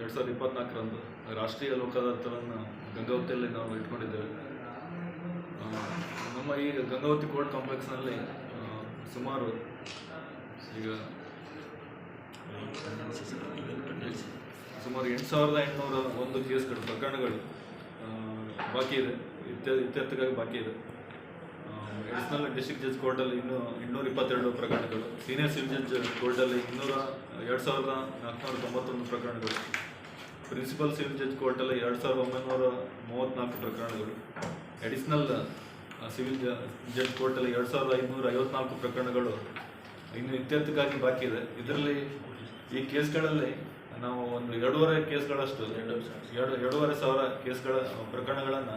ಎರಡು ಸಾವಿರದ ಇಪ್ಪತ್ನಾಲ್ಕರಂದು ರಾಷ್ಟ್ರೀಯ ಲೋಕ ಅದಾಲತ್ಗಳನ್ನು ಗಂಗಾವತಿಯಲ್ಲಿ ನಾವು ಇಟ್ಕೊಂಡಿದ್ದೇವೆ. ನಮ್ಮ ಈ ಗಂಗಾವತಿ ಕೋರ್ಟ್ ಕಾಂಪ್ಲೆಕ್ಸ್ನಲ್ಲಿ ಸುಮಾರು ಈಗ, ಸುಮಾರು ಎಂಟು ಸಾವಿರದ ಎಂಟುನೂರ ಒಂದು ಕೇಸ್ಗಳು, ಪ್ರಕರಣಗಳು ಬಾಕಿ ಇದೆ. ಇತ್ಯ, ಇತ್ಯರ್ಥಕ್ಕಾಗಿ ಬಾಕಿ ಇದೆ. ಅಡಿಷನಲ್ ಡಿಸ್ಟ್ರಿಕ್ಟ್ ಜಡ್ಜ್ ಕೋರ್ಟಲ್ಲಿ ಇನ್ನೂ ಇನ್ನೂರ ಇಪ್ಪತ್ತೆರಡು ಪ್ರಕರಣಗಳು. ಸೀನಿಯರ್ ಸಿವಿಲ್ ಜಡ್ಜ್ ಕೋರ್ಟಲ್ಲಿ ಇನ್ನೂರ ಎರಡು ಸಾವಿರದ ನಾಲ್ಕುನೂರ ತೊಂಬತ್ತೊಂದು ಪ್ರಕರಣಗಳು. ಪ್ರಿನ್ಸಿಪಲ್ ಸಿವಿಲ್ ಜಡ್ಜ್ ಕೋರ್ಟಲ್ಲಿ ಎರಡು ಸಾವಿರದ ಒಂಬೈನೂರ ಮೂವತ್ತ್ನಾಲ್ಕು ಪ್ರಕರಣಗಳು. ಅಡಿಷನಲ್ ಸಿವಿಲ್ ಜಡ್ಜ್ ಕೋರ್ಟಲ್ಲಿ ಎರಡು ಸಾವಿರದ ಐನೂರ ಐವತ್ನಾಲ್ಕು ಪ್ರಕರಣಗಳು ಇನ್ನು ಇತ್ಯರ್ಥಕ್ಕಾಗಿ ಬಾಕಿ ಇದೆ. ಇದರಲ್ಲಿ ಈ ಕೇಸ್ಗಳಲ್ಲಿ ನಾವು ಒಂದು ಎರಡೂವರೆ ಕೇಸ್ಗಳಷ್ಟು ಎರಡು ಎರಡೂವರೆ ಸಾವಿರ ಕೇಸ್ಗಳ ಪ್ರಕರಣಗಳನ್ನು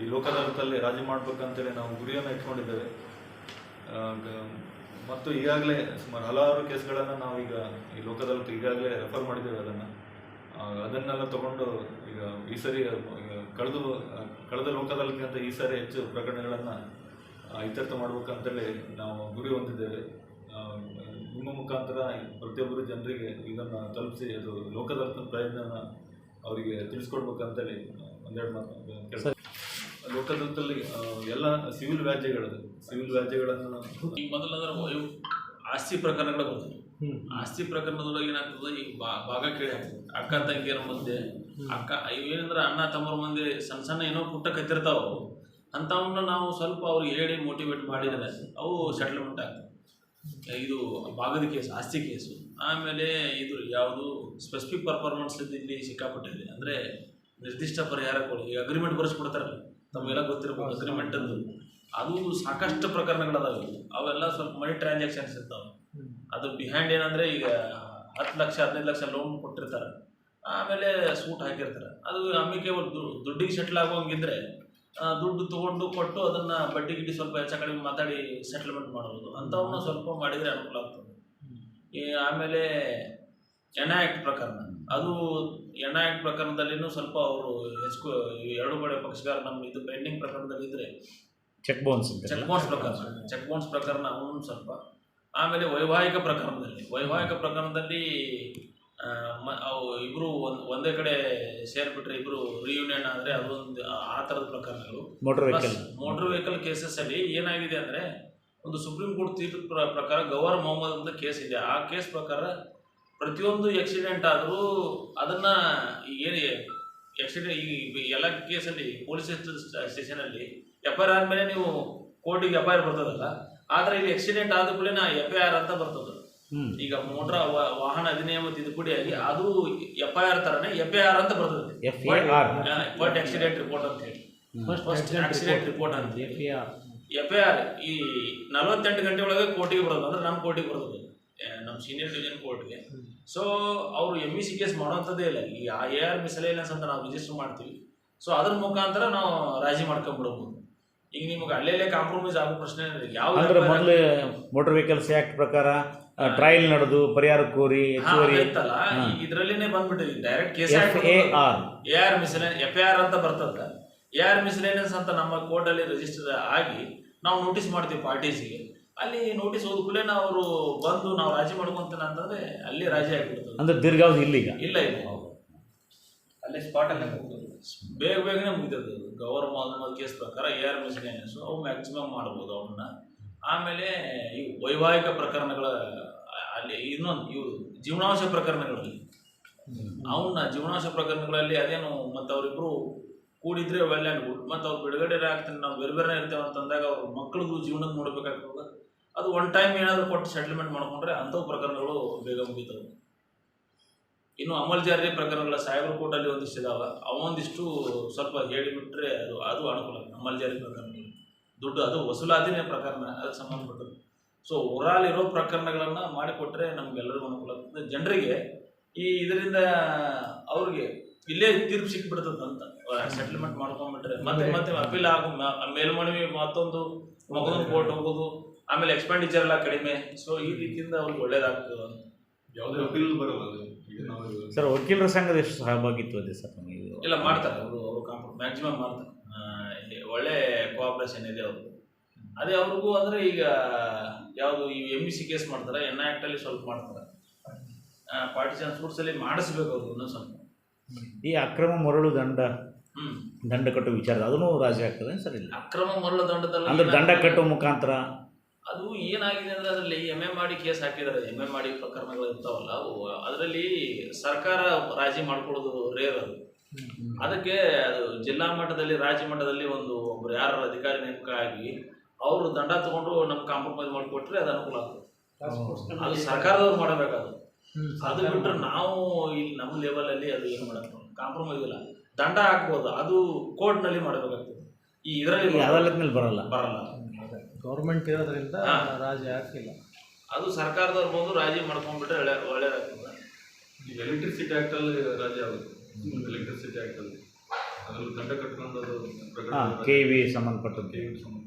ಈ ಲೋಕ ಅದಾಲತಲ್ಲಿ ರಾಜಿ ಮಾಡ್ಬೇಕಂತೇಳಿ ನಾವು ಗುರಿಯನ್ನು ಇಟ್ಕೊಂಡಿದ್ದೇವೆ. ಮತ್ತು ಈಗಾಗಲೇ ಸುಮಾರು ಹಲವಾರು ಕೇಸ್ಗಳನ್ನು ನಾವೀಗ ಈ ಲೋಕದಲ್ಲಿ ಈಗಾಗಲೇ ರೆಫರ್ ಮಾಡಿದ್ದೇವೆ ಅದನ್ನು. ಅದನ್ನೆಲ್ಲ ತಗೊಂಡು ಈಗ ಈ ಸರಿ ಕಳೆದು ಕಳೆದ ಅದಾಲತ್ಗಿಂತ ಈ ಸಾರಿ ಹೆಚ್ಚು ಪ್ರಕರಣಗಳನ್ನು ಇತ್ಯರ್ಥ ಮಾಡಬೇಕಂತೇಳಿ ನಾವು ಗುರಿ ಹೊಂದಿದ್ದೇವೆ. ನಿಮ್ಮ ಮುಖಾಂತರ ಪ್ರತಿಯೊಬ್ಬರು ಜನರಿಗೆ ಇದನ್ನು ತಲುಪಿಸಿ ಅದು ಲೋಕ ಪ್ರಯತ್ನ ಅವರಿಗೆ ತಿಳಿಸ್ಕೊಡ್ಬೇಕಂತೇಳಿ ಒಂದೆರಡು ಮಾತು ಕೆಲಸ ಲೋಕದತ್ತಲ್ಲಿ ಎಲ್ಲ ಸಿವಿಲ್ ವ್ಯಾಜ್ಯಗಳು ಸಿವಿಲ್ ವ್ಯಾಜ್ಯಗಳನ್ನು ಈಗ ಮೊದಲಂದ್ರೆ ಇವು ಆಸ್ತಿ ಪ್ರಕರಣಗಳ ಬರ್ತದೆ ಆಸ್ತಿ ಪ್ರಕರಣದೊಳಗೆ ಏನಾಗ್ತದೆ ಈಗ ಬಾ- ಭಾಗ ಕೇಳಿ ಹಾಕ್ತದೆ ಅಕ್ಕ ತಂಗಿಯರ ಮಧ್ಯೆ ಅಕ್ಕ ಇವೇನಂದ್ರೆ ಅಣ್ಣ ತಮ್ಮರ ಮಂದಿ ಸಣ್ಣ ಸಣ್ಣ ಏನೋ ಪುಟ್ಟ ಕತ್ತಿರ್ತಾವ ಅಂಥವನ್ನ ನಾವು ಸ್ವಲ್ಪ ಅವ್ರಿಗೆ ಹೇಳಿ ಮೋಟಿವೇಟ್ ಮಾಡಿದರೆ ಅವು ಸೆಟ್ಲ್ಮೆಂಟ್ ಆಗ್ತದೆ. ಇದು ಭಾಗದ ಕೇಸ್ ಆಸ್ತಿ ಕೇಸು. ಆಮೇಲೆ ಇದು ಯಾವುದು ಸ್ಪೆಸಿಫಿಕ್ ಪರ್ಫಾರ್ಮೆನ್ಸ್ ಇಲ್ಲಿ ಸಿಕ್ಕಾಪಟ್ಟಿದೆ ಅಂದರೆ ನಿರ್ದಿಷ್ಟ ಪರಿಹಾರ ಕೊಡಿ ಈಗ ಅಗ್ರಿಮೆಂಟ್ ಬರೆಸ್ಬಿಡ್ತಾರಲ್ಲ ತಮಗೆಲ್ಲ ಗೊತ್ತಿರಬಹುದು ಅಗ್ರಿಮೆಂಟ್ ಅಂದು ಅದು ಸಾಕಷ್ಟು ಪ್ರಕರಣಗಳದಾವೆ. ಅವೆಲ್ಲ ಸ್ವಲ್ಪ ಮನಿ ಟ್ರಾನ್ಸಾಕ್ಷನ್ಸ್ ಇರ್ತಾವೆ. ಅದು ಬಿಹೈಂಡ್ ಏನಂದ್ರೆ ಈಗ ಹತ್ತು ಲಕ್ಷ ಹದಿನೈದು ಲಕ್ಷ ಲೋನ್ ಕೊಟ್ಟಿರ್ತಾರೆ. ಆಮೇಲೆ ಸೂಟ್ ಹಾಕಿರ್ತಾರೆ. ಅದು ಆಮೇಲೆ ಒಂದು ದುಡ್ಡಿಗೆ ಸೆಟ್ಲ್ ಆಗೋಂಗಿದ್ರೆ ಆ, ದುಡ್ಡು ತಗೊಂಡು ಕೊಟ್ಟು ಅದನ್ನ ಬಡ್ಡಿ ಗಿಡ್ಡಿ ಸ್ವಲ್ಪ ಹೆಚ್ಚ ಕಡಿಮೆ ಮಾತಾಡಿ ಸೆಟ್ಲ್ಮೆಂಟ್ ಮಾಡ್ಬೋದು. ಅಂಥವನ್ನ ಸ್ವಲ್ಪ ಮಾಡಿದರೆ ಅನುಕೂಲ ಆಗ್ತದೆ. ಆಮೇಲೆ ಎನ್ ಆ್ಯಕ್ಟ್ ಪ್ರಕರಣ. ಅದು ಎನ್ ಆ್ಯಕ್ಟ್ ಪ್ರಕರಣದಲ್ಲಿನೂ ಸ್ವಲ್ಪ ಅವರು ಹೆಚ್ಚು ಎರಡು ಕಡೆ ಪಕ್ಷಗಾರ ನಮ್ಮ ಇದು ಪೆಂಡಿಂಗ್ ಪ್ರಕರಣದಲ್ಲಿ ಇದ್ರೆ ಚೆಕ್ ಬೌನ್ಸ್ ಚೆಕ್ ಬೌನ್ಸ್ ಪ್ರಕರಣ. ಚೆಕ್ ಬೌನ್ಸ್ ಪ್ರಕರಣ ಅವನು ಸ್ವಲ್ಪ. ಆಮೇಲೆ ವೈವಾಹಿಕ ಪ್ರಕರಣದಲ್ಲಿ. ವೈವಾಹಿಕ ಪ್ರಕರಣದಲ್ಲಿ ಅವು ಇಬ್ರು ಒಂದ್ ಒಂದೇ ಕಡೆ ಸೇರ್ಬಿಟ್ರೆ ಇಬ್ರು ರಿಯೂನಿಯನ್ ಆದ್ರೆ ಅದೊಂದು ಆ- ತರದ ಥರದ ಪ್ರಕರಣಗಳು motor vehicle motor vehicle cases ಅಲ್ಲಿ ಏನಾಗಿದೆ ಅಂದ್ರೆ ಒಂದು ಸುಪ್ರೀಂ ಕೋರ್ಟ್ ತೀರ್ಪು ಪ್ರ- ಪ್ರಕಾರ ಗೌರ್ ಮೊಹಮ್ಮದ್ ಅಂತ ಕೇಸ್ ಇದೆ. ಆ ಕೇಸ್ ಪ್ರಕಾರ ಪ್ರತಿಯೊಂದು ಆಕ್ಸಿಡೆಂಟ್ ಆದರೂ ಅದನ್ನ ಏನು ಆಕ್ಸಿಡೆಂಟ್ ಈ ಎಲ್ಲ ಕೇಸಲ್ಲಿ ಪೊಲೀಸ್ ಸ್ಟೇಷನಲ್ಲಿ ಎಫ್ ಐ ಆರ್ ಆದಮೇಲೆ ನೀವು ಕೋರ್ಟಿಗೆ ಎಫ್ ಐ ಆರ್ ಬರ್ತದಲ್ಲ ಆದರೆ ಇಲ್ಲಿ ಆಕ್ಸಿಡೆಂಟ್ ಆದ ಕೂಡಲೇ ಎಫ್ ಐ ಆರ್ ಅಂತ ಬರ್ತದೆ. ಈಗ ಮೋಟ್ರ ವಾಹನ ಅಧಿನಿಯಮ ತಿದ್ದುಪಡಿಯಾಗಿ ಅದು ಎಫ್ ಐ ಆರ್ ತರನೇ ಎಫ್ ಐ ಆರ್ ಅಂತ ಬರ್ತದೆ. ಫಸ್ಟ್ ಆಕ್ಸಿಡೆಂಟ್ ರಿಪೋರ್ಟ್ ಅಂತ ಹೇಳಿ. ಫಸ್ಟ್ ಆಕ್ಸಿಡೆಂಟ್ ರಿಪೋರ್ಟ್ ಅಂತ ಎಫ್ ಐ ಆರ್ ಈ ನಲವತ್ತೆಂಟು ಗಂಟೆ ಒಳಗೆ ಕೋರ್ಟಿಗೆ ಬರೋದು ಅಂದ್ರೆ ನಮ್ಮ ಕೋರ್ಟಿಗೆ ಬರೋದು. ನಮ್ಮ ಸೀನಿಯರ್ ಡಿವಿಷನ್ ಕೋರ್ಟ್ಗೆ ಸೊ ಅವರು ಎಂ ಇ ಸಿ ಕೇಸ್ ಮಾಡೋಂಥದ್ದೇ ಇಲ್ಲ. ಈ ಎ ಆರ್ ಮಿಸಲೇನೆನ್ಸ್ ಅಂತ ನಾವು ರಿಜಿಸ್ಟರ್ ಮಾಡ್ತೀವಿ. ಸೊ ಅದ್ರ ಮುಖಾಂತರ ನಾವು ರಾಜಿ ಮಾಡ್ಕೊಂಡ್ಬಿಡ್ಬೋದು ಈಗ ನಿಮ್ಗೆ ಅಲ್ಲೆಲ್ಲೇ ಕಾಂಪ್ರಮೈಸ್ ಆಗೋ ಪ್ರಶ್ನೆ. ಯಾವ ಅಂದ್ರೆ ಮೊದಲು ಮೋಟರ್ ವೆಹಿಕಲ್ಸ್ ಆಕ್ಟ್ ಪ್ರಕಾರ ಟ್ರಯಲ್ ನಡೆದು ಪರಿಹಾರ ಕೋರಿ ಹೆಚ್ಚುವರಿ ಹಾ. ಬಂದ್ಬಿಟ್ಟಿದೆ. Direct case A R A R miscellaneous F R ಅಂತ ಬರ್ತದ. ಎ ಆರ್ ಮಿಸ್ಲೇನೆನ್ಸ್ ಅಂತ ನಮ್ಮ ಕೋರ್ಟಲ್ಲಿ ರಿಜಿಸ್ಟರ್ ಆಗಿ ನಾವು ನೋಟಿಸ್ ಮಾಡ್ತೀವಿ ಪಾರ್ಟೀಸಿಗೆ ಅಲ್ಲಿ ನೋಟಿಸ್ ಹೋದ ಕೂಡಲೇ ನಾವು ಅವರು ಬಂದು ನಾವು ರಾಜಿ ಮಾಡ್ಕೊಂತೇನೆ ಅಂತಂದ್ರೆ ಅಲ್ಲಿ ರಾಜಿ ಆಗಿಬಿಡ್ತದೆ. ಅಂದ್ರೆ ದೀರ್ಘಾವಧಿ ಇಲ್ಲೀಗ? ಇಲ್ಲ ಇಲ್ಲ. ಅಲ್ಲೇ ಸ್ಪಾಟ್ ಅಲ್ಲೇ ಹೋಗ್ತದೆ ಬೇಗ ಬೇಗನೆ ಮುಗಿತದೆ. ಗೌರ್ ಮೊಹಮ್ಮದ್ ಕೇಸ್ ಪ್ರಕಾರ ಎ ಆರ್ ಮಿಸ್ಲೇನೆನ್ಸ್ ಅವು ಮ್ಯಾಕ್ಸಿಮಮ್ ಮಾಡ್ಬೋದು ಅವನ್ನ ಆಮೇಲೆ ಈ ವೈವಾಹಿಕ ಪ್ರಕರಣಗಳ ಅಲ್ಲಿ ಇನ್ನೊಂದು ಇವು ಜೀವನಾಂಶ ಪ್ರಕರಣಗಳಲ್ಲಿ. ಅವನ್ನ ಜೀವನಾಂಶ ಪ್ರಕರಣಗಳಲ್ಲಿ ಅದೇನು ಮತ್ತು ಅವರಿಬ್ರು ಕೂಡಿದ್ರೆ ವೆಲ್ ಆ್ಯಂಡ್ ಗುಡ್ ಮತ್ತು ಅವ್ರು ಬಿಡುಗಡೆ ಆಗ್ತಾನೆ ನಾವು ಬೇರೆ ಬೇರೆ ಇರ್ತೇವೆ ಅಂತಂದಾಗ ಅವ್ರ ಮಕ್ಳದ್ದು ಜೀವನದ ನೋಡ್ಬೇಕಾಗ್ತದೆ. ಅದು ಒನ್ ಟೈಮ್ ಏನಾದರೂ ಕೊಟ್ಟು ಸೆಟಲ್ಮೆಂಟ್ ಮಾಡ್ಕೊಂಡ್ರೆ ಅಂಥವು ಪ್ರಕರಣಗಳು ಬೇಗ ಮುಗಿತವೆ. ಇನ್ನು ಅಮಲ್ ಜಾರಿ ಪ್ರಕರಣಗಳ ಸೈಬರ್ ಕೋರ್ಟಲ್ಲಿ ಒಂದಿಷ್ಟು ಇದಾವೆ, ಅವೊಂದಿಷ್ಟು ಸ್ವಲ್ಪ ಹೇಳಿಬಿಟ್ರೆ ಅದು ಅದು ಅನುಕೂಲ ಅಮಲ್ ಜಾರಿ ಪ್ರಕರಣಗಳು ದುಡ್ಡು, ಅದು ವಸೂಲಾತಿನೇ ಪ್ರಕರಣ ಅದಕ್ಕೆ ಸಂಬಂಧಪಟ್ಟದ್ದು. ಸೊ ಓವರಾಲ್ ಇರೋ ಪ್ರಕರಣಗಳನ್ನು ಮಾಡಿಕೊಟ್ರೆ ನಮಗೆಲ್ಲರಿಗೂ ಅನುಕೂಲ ಆಗ್ತದೆ. ಜನರಿಗೆ ಈ ಇದರಿಂದ ಅವ್ರಿಗೆ ಇಲ್ಲೇ ತೀರ್ಪು ಸಿಕ್ಬಿಡ್ತದಂತ ಸೆಟಲ್ಮೆಂಟ್ ಮಾಡ್ಕೊಂಡ್ಬಿಟ್ರೆ ಮತ್ತೆ ಮತ್ತೆ ಅಪೀಲ್ ಆಗೋ, ಮೇಲ್ಮನವಿ ಮತ್ತೊಂದು ಮಗನ ಕೋರ್ಟ್ ಹೋಗೋದು ಆಮೇಲೆ ಎಕ್ಸ್ಪೆಂಡಿಚರ್ ಎಲ್ಲ ಕಡಿಮೆ. ಸೊ ಈ ರೀತಿಯಿಂದ ಅವ್ರಿಗೆ ಒಳ್ಳೇದಾಗ್ತದೆ ಅಂತ. ಯಾವುದೇ ಅಪೀಲ್ ಬರಲ್ಲ ಅದು. ಸರ್ ವಕೀಲರ ಸಂಘದ ಎಷ್ಟು ಸಹಭಾಗಿತ್ವ ಇದೆ ಸರ್ ನಮಗೆ? ಇದು ಇಲ್ಲ ಮಾಡ್ತಾರೆ. ಅವರು ಅವರು ಕಾಂಪ್ರ ಮ್ಯಾಕ್ಸಿಮಮ್ ಮಾಡ್ತಾರೆ. ಒಳ್ಳೆ ಕೋಆಪ್ರೇಷನ್ ಇದೆ ಅವ್ರದ್ದು ಅದೇ ಅವ್ರಿಗೂ ಅಂದರೆ ಈಗ ಯಾವುದು ಈ ಎಂ ಬಿ ಸಿ ಕೇಸ್ ಮಾಡ್ತಾರೆ ಎನ್ ಆ್ಯಕ್ಟಲ್ಲಿ ಸ್ವಲ್ಪ ಮಾಡ್ತಾರೆ. ಪಾರ್ಟಿಸನ್ ಸೂಟ್ಸಲ್ಲಿ ಮಾಡಿಸ್ಬೇಕು ಅವ್ರು ಇನ್ನೂ ಸ್ವಲ್ಪ. ಈ ಅಕ್ರಮ ಮರಳು ದಂಡ ಹ್ಞೂ ದಂಡ ಕಟ್ಟುವ ವಿಚಾರ ಅದನ್ನು ರಾಜಿ ಆಗ್ತದೆ ಸರ್ ಇಲ್ಲ? ಅಕ್ರಮ ಮರಳು ದಂಡದಲ್ಲಿ ಅಂದ್ರೆ ದಂಡ? ಕಟ್ಟುವ ಮುಖಾಂತರ ಅದು ಏನಾಗಿದೆ ಅಂದ್ರೆ ಅದರಲ್ಲಿ ಎಂ ಎ ಮಾಡಿ ಕೇಸ್ ಹಾಕಿದ್ದಾರೆ ಎಂ ಎ ಮಾಡಿ ಪ್ರಕರಣಗಳು ಇರ್ತಾವಲ್ಲ ಅವು ಅದರಲ್ಲಿ ಸರ್ಕಾರ ರಾಜಿ ಮಾಡ್ಕೊಳ್ಳೋದು ರೇರ್ ಅದು. ಅದಕ್ಕೆ ಅದು ಜಿಲ್ಲಾ ಮಟ್ಟದಲ್ಲಿ ರಾಜ್ಯ ಮಟ್ಟದಲ್ಲಿ ಒಂದು ಒಬ್ರು ಯಾರು ಅಧಿಕಾರಿ ನೇಮಕ ಆಗಿ ಅವರು ದಂಡ ತಗೊಂಡು ನಮ್ಗೆ ಕಾಂಪ್ರಮೈಸ್ ಮಾಡಿಕೊಟ್ರೆ ಅದು ಅನುಕೂಲ ಆಗ್ತದೆ. ಅದು ಸರ್ಕಾರದವ್ರು ಮಾಡಬೇಕದು ಅದು ಬಿಟ್ಟರೆ ನಾವು ಇಲ್ಲಿ ನಮ್ಮ ಲೆವೆಲಲ್ಲಿ ಅದು ಏನು ಮಾಡೋದು ಕಾಂಪ್ರಮೈಸ್ ಇಲ್ಲ. ದಂಡ ಹಾಕ್ಬೋದು. ಅದು ಕೋರ್ಟ್ನಲ್ಲಿ ಮಾಡಬೇಕಾಗ್ತದೆ. ಈ ಇದರಲ್ಲಿ ಮೇಲೆ ಬರಲ್ಲ. ಬರಲ್ಲ. ಗೌರ್ಮೆಂಟ್ ಇರೋದ್ರಿಂದ. ರಾಜಿ ಹಾಕಿಲ್ಲ ಅದು ಸರ್ಕಾರದವ್ರು ಬಂದು ರಾಜಿ ಮಾಡ್ಕೊಂಡ್ಬಿಟ್ರೆ ಒಳ್ಳೆ ಒಳ್ಳೇದಾಗ್ತದೆ ಈಗ ಎಲೆಕ್ಟ್ರಿಸಿಟಿ ಆ್ಯಕ್ಟಲ್ಲಿ ರಾಜಿ ಆಗುತ್ತೆ. ಎಲೆಕ್ಟ್ರಿಸಿಟಿ ಆ್ಯಕ್ಟಲ್ಲಿ ಅದರಲ್ಲಿ ದಂಡ ಕಟ್ಕೊಂಡು ಅದು ಕೆ ವಿ ಸಂಬಂಧಪಟ್ಟದ್ದು. KV ಸಂಬಂಧ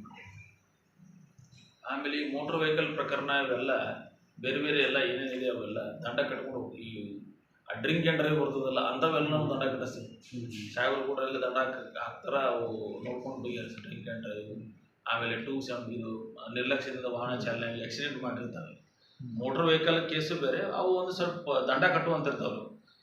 ಆಮೇಲೆ ಈ ಮೋಟರ್ ವೆಹಿಕಲ್ ಪ್ರಕರಣ ಇವೆಲ್ಲ ಬೇರೆ ಬೇರೆ ಎಲ್ಲ ಏನೇನಿದೆ ಅವೆಲ್ಲ ದಂಡ ಕಟ್ಕೊಂಡು ಈ ಡ್ರಿಂಕ್ ಆ್ಯಂಡ್ ಡ್ರೈವ್ ಬರ್ತದಲ್ಲ ಅಂಥವೆಲ್ಲ ನಾವು ದಂಡ ಕಟ್ಟಿಸ್ತೀವಿ ಸಾಹೇಬರು ಕೂಡ ಎಲ್ಲ ದಂಡ ಹಾಕ್- ಹಾಕ್ತಾರ ಅವು ನೋಡ್ಕೊಂಡು ಬಗೆಹರಿಸಿ ಡ್ರಿಂಕ್ ಆ್ಯಂಡ್ ಡ್ರೈವ್ ಆಮೇಲೆ ಟೂ ಸೆವೆನ್ ಇದು ನಿರ್ಲಕ್ಷ್ಯದಿಂದ ವಾಹನ ಚಾಲನೆ ಆಕ್ಸಿಡೆಂಟ್ ಮಾಡಿರ್ತಾರೆ. ಮೋಟ್ರ್ ವೆಹಿಕಲ್ ಕೇಸು ಬೇರೆ ಅವು ಒಂದು ಸ್ವಲ್ಪ ದಂಡ ಕಟ್ಟುವಂತಿರ್ತಾವೆ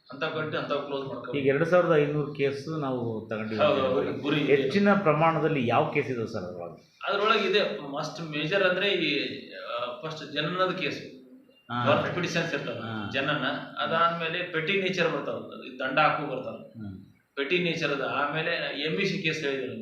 ಅಂತ ಕಟ್ಟಿ ಅಂತ ಕ್ಲೋಸ್ ಈಗ ಮಾಡ್ಕೊಂಡು ಎರಡು ಸಾವಿರದ ಐನೂರು ಕೇಸು ನಾವು ತಗೊಂಡಿದ್ದೀವಿ. ಗುರಿ ಹೆಚ್ಚಿನ ಪ್ರಮಾಣದಲ್ಲಿ ಯಾವ ಕೇಸ್ ಇದೆ ಸರ್ ಅದರೊಳಗೆ? ಅದ್ರೊಳಗೆ ಇದೆ. ಮಸ್ಟ್ ಮೇಜರ್ ಅಂದರೆ ಈ ಫಸ್ಟ್ ಜನನದ ಕೇಸು ಪಿಟಿಷನ್ಸ್ ಇರ್ತಾವ. ಜನನ ಅದಾದ್ಮೇಲೆ ಪೆಟಿ ನೇಚರ್ ಬರ್ತಾವ. ದಂಡ ಹಾಕು ಬರ್ತಾವ. ಪೆಟಿ ನೇಚರ್ ಅದ ಆಮೇಲೆ ಎಂ ಬಿ ಸಿ ಕೇಸ್ ಹೇಳಿದ್ರು.